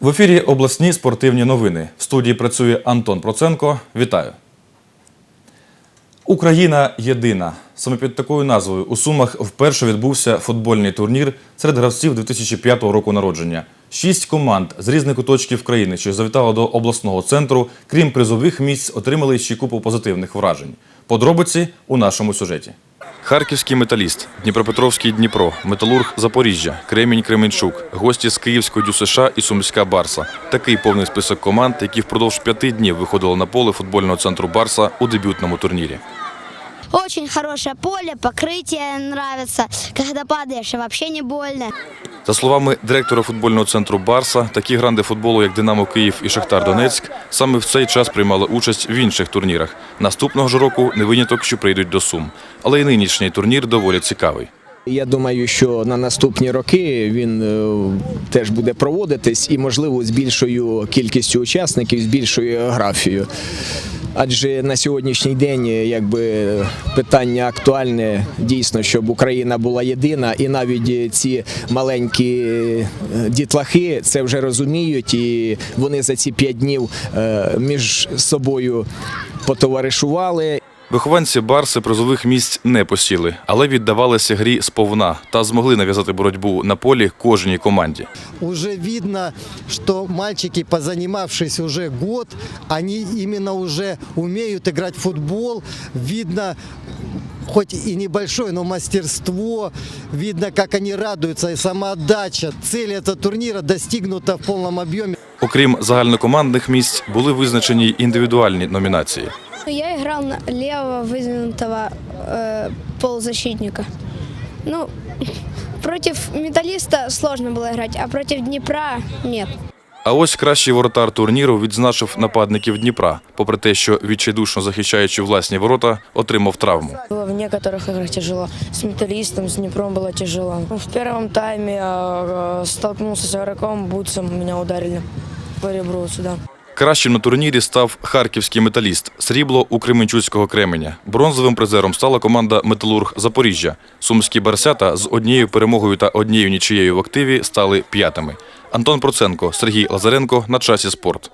В ефірі обласні спортивні новини. В студії працює Антон Проценко. Вітаю. Україна єдина. Саме під такою назвою у Сумах вперше відбувся футбольний турнір серед гравців 2005 року народження. Шість команд з різних куточків країни, що завітало до обласного центру, крім призових місць, отримали ще купу позитивних вражень. Подробиці у нашому сюжеті. Харківський металіст, Дніпропетровський Дніпро, Металург Запоріжжя, Кремінь Кременчук, гості з Київської ДЮСШ і Сумська Барса. Такий повний список команд, які впродовж п'яти днів виходили на поле футбольного центру Барса у дебютному турнірі. Очень хорошее поле, покрытие нравится. Когда падаешь, вообще не больно. За словами директора футбольного центру Барса, такі гранди футболу, як Динамо Київ і Шахтар Донецьк, саме в цей час приймали участь в інших турнірах. Наступного ж року не виняток, що прийдуть до Сум. Але й нинішній турнір доволі цікавий. Я думаю, що на наступні роки він е, теж буде проводитись і, можливо, з більшою кількістю учасників, з більшою графією. Адже на сьогоднішній день е, якби питання актуальне дійсно, щоб Україна була єдина, і навіть е, ці маленькі е, дітлахи це вже розуміють, і вони за ці п'ять днів між собою потоваришували Вихованці Барси призових місць не посіли, але віддавалися грі сповна та змогли нав'язати боротьбу на полі кожній команді. уже видно, що мальчики, позанімавшись уже год, вони уже умеют играть в футбол. Видно, хоть и небольшое, но мастерство. Видно, как они радуются и самоотдача. Цель этого турнира достигнута в полном объеме. Окрім загальнокомандних місць, були визначені й індивідуальні номінації. Я играл на левого выдвинутого э, полузащитника. Ну, против металлиста сложно было играть, а против Днепра нет. А ось кращий воротар турніру відзначив нападників Дніпра, попри те, що відчайдушно захищаючи власні ворота, отримав травму. Было в некоторых играх тяжело. С металлистом, с Днепром было тяжело. Ну, В первом тайме я э, столкнулся с игроком, бутсом меня ударили по ребру сюда. Кращим на турнірі став харківський металіст срібло у Кременчуцького Кременя. Бронзовим призером стала команда Металург Запоріжжя. Сумські барсята з однією перемогою та однією нічиєю в активі стали п'ятими. Антон Проценко, Сергій Лазаренко на часі спорт.